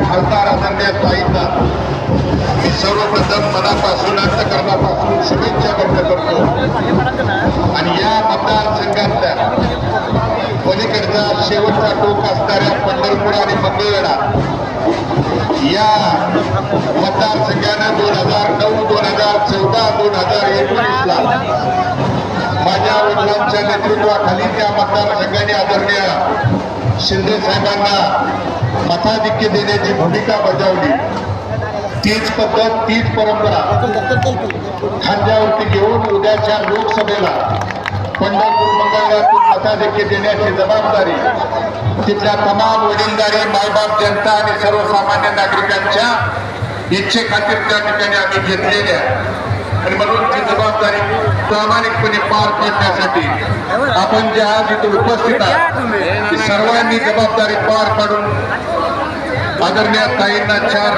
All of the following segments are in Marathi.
खासदार आदरणीय ताईंना मी सर्वप्रथम मनापासून अंतकरणापासून शुभेच्छा व्यक्त करतो. आणि या मतदारसंघातल्या पलीकडचा शेवटचा टोक असणाऱ्या पंढरपूर आणि मंगळवेढा. या मतदारसंघानं दोन हजार नऊ दोन हजार चौदा दोन हजार एकोणीसला माझ्या वडिलांच्या नेतृत्वाखाली त्या मतदारसंघाने आदरणीय शिंदे साहेबांना मताधिक्य देण्याची भूमिका बजावली. तीच पद्धत तीच परंपरा खांद्यावरती घेऊन उद्याच्या लोकसभेला पंढरपूर मंगळवारातून मताधिक्य देण्याची जबाबदारी तिथल्या तमाम वडीलधारी मायबाप जनता आणि सर्वसामान्य नागरिकांच्या इच्छेखातीर त्या ठिकाणी आम्ही घेतलेली आहे आणि म्हणून ती जबाबदारी प्रामाणिकपणे पार पाडण्यासाठी आपण जे आज इथे उपस्थित आहात सर्वांनी जबाबदारी पार पाडून आदरणीय ताईंना चार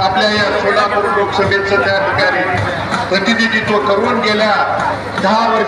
आपल्या या सोलापूर लोकसभेचं त्या ठिकाणी प्रतिनिधित्व करून गेल्या दहा वर्ष